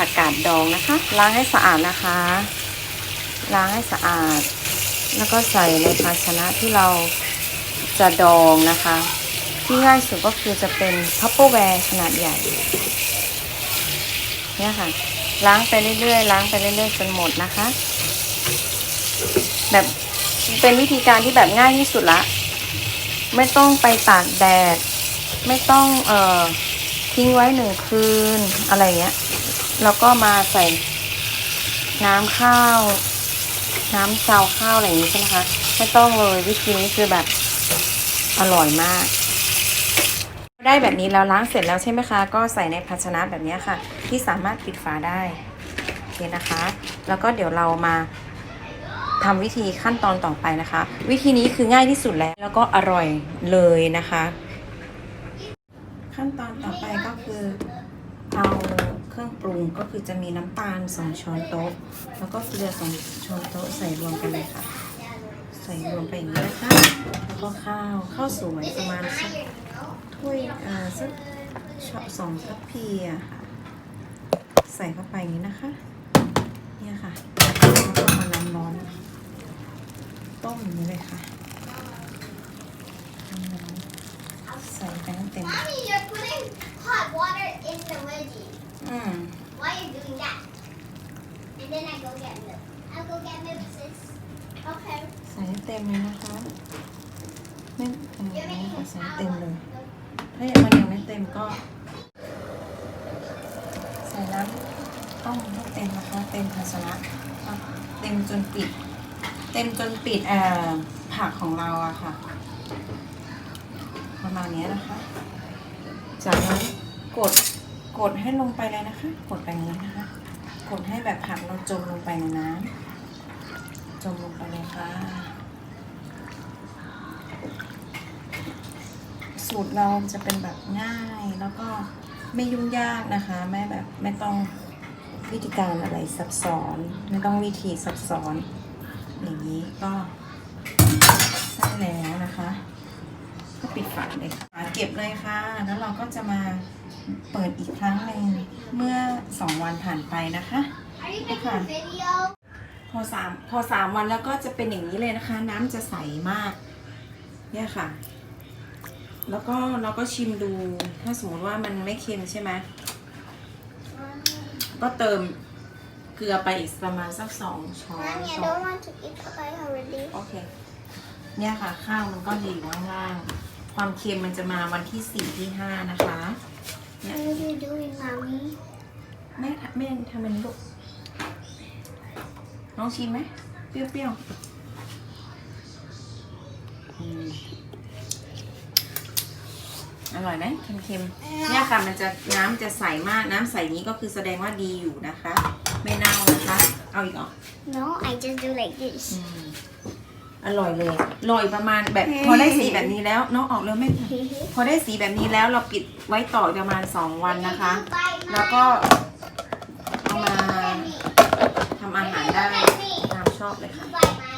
ผักกาดดองนะคะ ล้างให้สะอาดนะคะ ล้างให้สะอาด แล้วก็ใส่ในภาชนะที่เราจะดองนะคะ ที่ง่ายสุดก็คือจะเป็นพัพเปอร์แวร์ขนาดใหญ่เนี่ยค่ะ ล้างไปเรื่อยๆล้างไปเรื่อยๆจนหมดนะคะ แบบเป็นวิธีการที่แบบง่ายที่สุดละ ไม่ต้องไปตากแดด ไม่ต้องเอ่อทิ้งไว้หนึ่งคืนอะไรเงี้ย แล้วก็มาใส่น้ำข้าว น้ำซาวข้าวอะไรอย่างนี้ใช่ไหมคะไม่ต้องเลยวิธีนี้คือแบบอร่อยมาก ได้แบบนี้แล้วล้างเสร็จแล้วใช่ไหมคะ ก็ใส่ในภาชนะแบบนี้ค่ะ ที่สามารถปิดฝาได้โอเคนะคะ แล้วก็เดี๋ยวเรามาทำวิธีขั้นตอนต่อไปนะคะ วิธีนี้คือง่ายที่สุดแล้วแล้วก็อร่อยเลยนะคะ ขั้นตอนต่อไปก็คือเอา รื่องปรุงก็คือจะมีน้ำตาล 2 ช้อนโต๊ะ แล้วก็เกลือ2ช้อนโต๊ะใส่รวมกันเลยค่ะ ใส่รวมไปอย่างนี้นะคะแล้วก็ข้าวข้าวสวยประมาณสักถ้วยอ่าสักช้อนสองทัพพีอะค่ะ ใส่เข้าไปอย่างนี้นะคะ เนี่ยค่ะแล้วก็เอาน้ำร้อนต้มอย่างนี้เลยค่ะน้ำร้อนใส่ไปให้เต็ม Mommy, you're putting hot water in the wedgie. อืม Why are you doing that? And then I go get milk. I'll go get milk, sis. Okay. ใส่ให้เต็มเลยนะคะ ไม่เออ You're นี่ making ค่ะ a ใส่ให้เต็มเลย sound. ถ้ายังมันยังไม่เต็มก็ ใส่น้ำต้มให้เต็มนะคะ เต็มภาชนะอะเต็มจนปิด เต็มจนปิดเอ่อผักของเราอะค่ะ ประมาณเนี้ยนะคะ จากนั้นกด กดให้ลงไปเลยนะคะ กดไปอย่างนี้นะคะ กดให้แบบผักเราจมลงไปในน้ำจมลงไปเลยค่ะ สูตรเราจะเป็นแบบง่ายแล้วก็ไม่ยุ่งยากนะคะไม่แบบไม่ต้องวิธีการอะไรซับซ้อน ไม่ต้องวิธีซับซ้อน อย่างนี้ก็ใช่แล้วนะคะ ก็ปิดฝาเลยค่ะเก็บเลยค่ะ แล้วเราก็จะมาเปิดอีกครั้งหนึ่งเมื่อสองวันผ่านไปนะคะ Are you making a video? พอสามพอสามวันแล้วก็จะเป็นอย่างนี้เลยนะคะ น้ำจะใสมาก เนี่ยค่ะ แล้วก็เราก็ชิมดู ถ้าสมมติว่ามันไม่เค็มใช่ไหมก็เติมเกลือไปอีกประมาณสักสองช้อน Mommy, I สอง don't want to eat pie already. โอเคเนี่ยค่ะ ข้าวมันก็จะอยู่ข้างล่าง ความเค็มมันจะมาวันที่สี่ที่ห้านะคะ What are you doing, mommy? แม่ทำแม่ทำมันนี้ลูกน้องชิมไหมเปรี้ยวๆอืมอร่อยไหมเค็มๆเนี่ยค่ะมันจะน้ำจะใสมากน้ำใสนี้ก็คือแสดงว่าดีอยู่นะคะ ไม่เน่านะคะ เอาอีกเหรอ No, I just do like this. อืม อร่อยเลยลอยประมาณแบบพอได้สีแบบนี้แล้วน้องออกเร็วไหมพอได้สีแบบนี้แล้วเราปิดไว้ต่ออีกประมาณสองวันนะคะ แล้วก็เอามาทำอาหารได้ตามชอบเลยค่ะ Bye,